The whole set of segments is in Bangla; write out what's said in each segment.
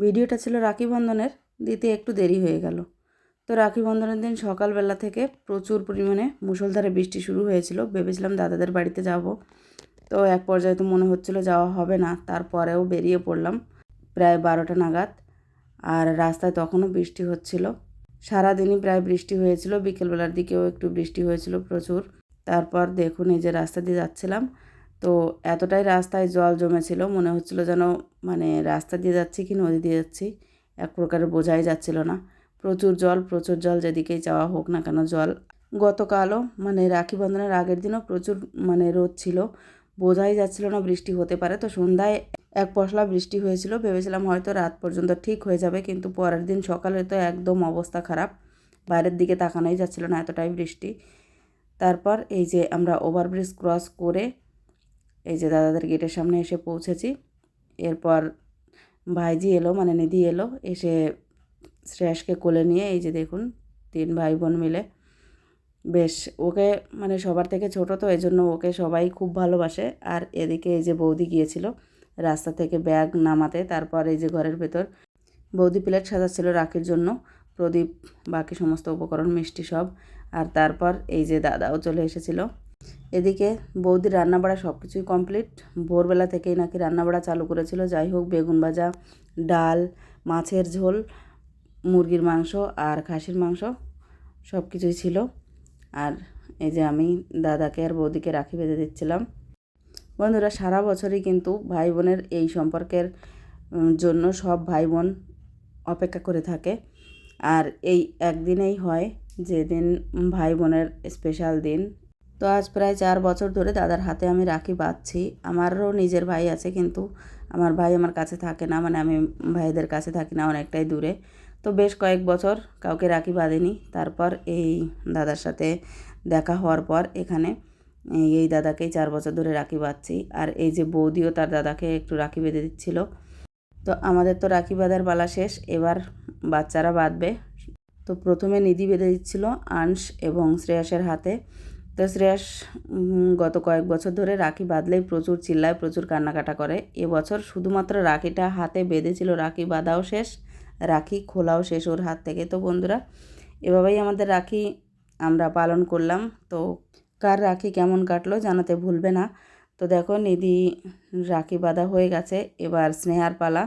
ভিডিওটা ছিল রাখি বন্ধনের, দিতে একটু দেরি হয়ে গেল। তো রাখি বন্ধনের দিন সকালবেলা থেকে প্রচুর পরিমাণে মুষলধারে বৃষ্টি শুরু হয়েছিল। ভেবেছিলাম দাদাদের বাড়িতে যাব। তো এক পর্যায়ে তো মনে হচ্ছিল যাওয়া হবে না। তারপরেও বেরিয়ে পড়লাম প্রায় বারোটা নাগাদ। আর রাস্তায় তখনও বৃষ্টি হচ্ছিল। সারাদিনই প্রায় বৃষ্টি হয়েছিল। বিকেলবেলার দিকেও একটু বৃষ্টি হয়েছিল প্রচুর। তারপর দেখুন এই যে রাস্তা দিয়ে যাচ্ছিলাম। তো এতটাই রাস্তায় জল জমেছিল, মনে হচ্ছিল যেন মানে রাস্তা দিয়ে যাচ্ছি কি নদী দিয়ে যাচ্ছি, এক প্রকারের বোঝাই যাচ্ছিল না। প্রচুর জল প্রচুর জল যেদিকেই যাওয়া হোক না কেন জল। গতকালও মানে রাখি বন্ধনের আগের দিনও প্রচুর মানে রোদ ছিল, বোঝাই যাচ্ছিল না বৃষ্টি হতে পারে। তো সন্ধ্যায় এক পশলা বৃষ্টি হয়েছিল, ভেবেছিলাম হয়তো রাত পর্যন্ত ঠিক হয়ে যাবে, কিন্তু পরের দিন সকালে তো একদম অবস্থা খারাপ, বাইরের দিকে তাকানোই যাচ্ছিল না এতটাই বৃষ্টি। তারপর এই যে আমরা ওভারব্রিজ ক্রস করে এই যে দাদাদের গেটের সামনে এসে পৌঁছেছি। এরপর ভাইজি এলো মানে নিধি এলো, এসে শ্রেয়াসকে কোলে নিয়ে, এই যে দেখুন, তিন ভাই বোন মিলে। বেশ, ওকে মানে সবার থেকে ছোট তো এই জন্য ওকে সবাই খুব ভালোবাসে। আর এদিকে এই যে বৌদি গিয়েছিল রাস্তা থেকে ব্যাগ নামাতে, তারপর এই যে ঘরের ভেতর বৌদি প্লেট সাজাচ্ছিল রাখির জন্য, প্রদীপ, বাকি সমস্ত উপকরণ, মিষ্টি সব। আর তারপর এই যে দাদাও চলে এসেছিল। এদিকে বৌদির রান্নাবাড়া সব কিছুই কমপ্লিট ভোরবেলা থেকেই নাকি রান্নাবাড়া চালু করেছিল। যাই হোক, বেগুন ভাজা, ডাল, মাছের ঝোল, মুরগির মাংস আর খাসির মাংস সব কিছুই ছিল। আর এই যে আমি দাদাকে আর বৌদিকে রাখি বেঁধে দিচ্ছিলাম। বন্ধুরা, সারা বছরই কিন্তু ভাই বোনের এই সম্পর্কের জন্য সব ভাই বোন অপেক্ষা করে থাকে। আর এই একদিনেই হয় যেদিন ভাই বোনের স্পেশাল দিন তো আজ প্রায় চার বছর ধরে দাদার হাতে আমি রাখি বাঁধছি। আমারও নিজের ভাই আছে কিন্তু আমার ভাই আমার কাছে থাকে না মানে আমি ভাইদের কাছে থাকি না, অনেকটাই দূরে। তো বেশ কয়েক বছর কাউকে রাখি বাঁধেনি। তারপর এই দাদার সাথে দেখা হওয়ার পর এখানে এই দাদাকেই চার বছর ধরে রাখি বাঁধছি। আর এই যে বৌদিও তার দাদাকে একটু রাখি বেঁধে দিচ্ছিল। তো আমাদের তো রাখি বাঁধার পালা শেষ, এবার বাচ্চারা বাঁধবে। তো প্রথমে নিধি বেঁধে দিচ্ছিল আংশ এবং শ্রেয়াসের হাতে। তো শ্রেয়াস গত কয়েক বছর ধরে রাখি বাঁধলেই প্রচুর চিল্লায় প্রচুর কান্নাকাটা করে। এবছর শুধুমাত্র রাখিটা হাতে বেঁধেছিল, রাখি বাঁধাও শেষ, রাখি খোলাও শেষ ওর হাত থেকে। তো বন্ধুরা, এভাবেই আমাদের রাখি আমরা পালন করলাম। তো কার রাখি কেমন কাটলো জানাতে ভুলবে না। তো দেখো, নিধি রাখি বাঁধা হয়ে গেছে, এবার স্নেহার পালা।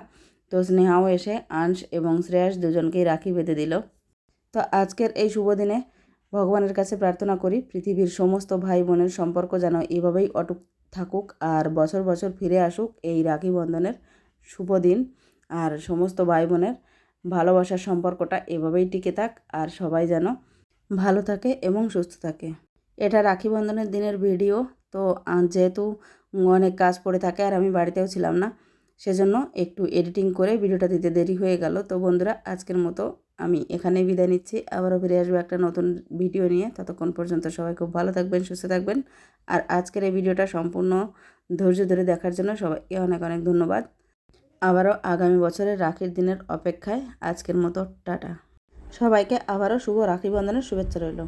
তো স্নেহাও এসে আংশ এবং শ্রেয়াস দুজনকেই রাখি বেঁধে দিল। তো আজকের এই শুভ দিনে ভগবানের কাছে প্রার্থনা করি, পৃথিবীর সমস্ত ভাই বোনের সম্পর্ক যেন এভাবেই অটুক থাকুক আর বছর বছর ফিরে আসুক। এই রাখি বন্ধনের শুভ দিন। আর সমস্ত ভাই বোনের ভালোবাসার সম্পর্কটা এভাবেই টিকে থাক আর সবাই যেন ভালো থাকে এবং সুস্থ থাকে। এটা রাখি বন্ধনের দিনের ভিডিও। তো যেহেতু অনেক কাজ পড়ে থাকে আর আমি বাড়িতেও ছিলাম না সেজন্য একটু এডিটিং করে ভিডিওটা দিতে দেরি হয়ে গেল। তো বন্ধুরা, আজকের মতো আমি এখানে বিদায় নিচ্ছি। আবারও ফিরে আসব একটা নতুন ভিডিও নিয়ে। ততক্ষণ পর্যন্ত সবাই খুব ভালো থাকবেন, সুস্থ থাকবেন। আর আজকের এই ভিডিওটা সম্পূর্ণ ধৈর্য ধরে দেখার জন্য সবাইকে অনেক অনেক ধন্যবাদ। আবারও আগামী বছরের রাখির দিনের অপেক্ষায় আজকের মতো টাটা। সবাইকে আবারও শুভ রাখি বন্ধনের শুভেচ্ছা রইল।